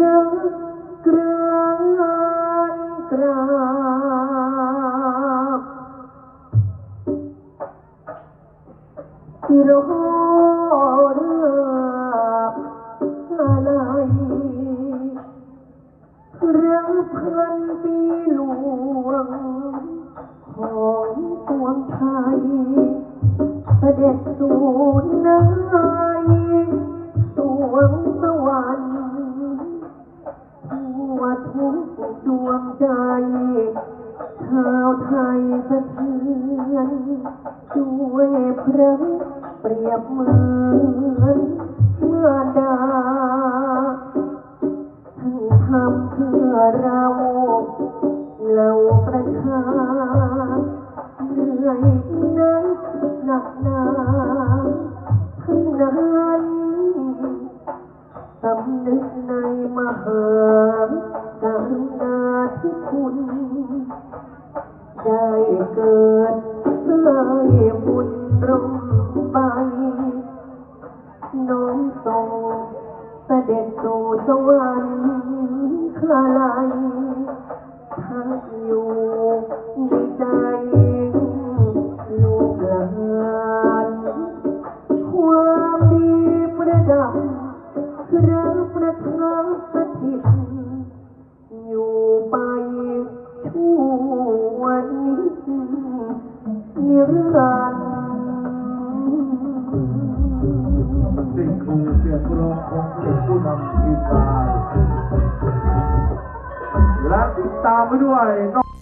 รักกราบกราบที่รอรับอะไรองเพื่อนปีหลวง ของปวงไทยเสด็จสู่ ดวงใจชาวไทยสะเทือนด้วยพระเปรียบเหมือนเมื่อดาท่านทำเพื่อเราเราประชาเหนื่อยนั้นหนักหนาทั้งนั้นสำนึกในมหา ได้เกิดเลยบุญร่มไป น้อมส่งเสด็จสู่สวรรค์คลายทักอยู่ และตามไปด้วยน้อง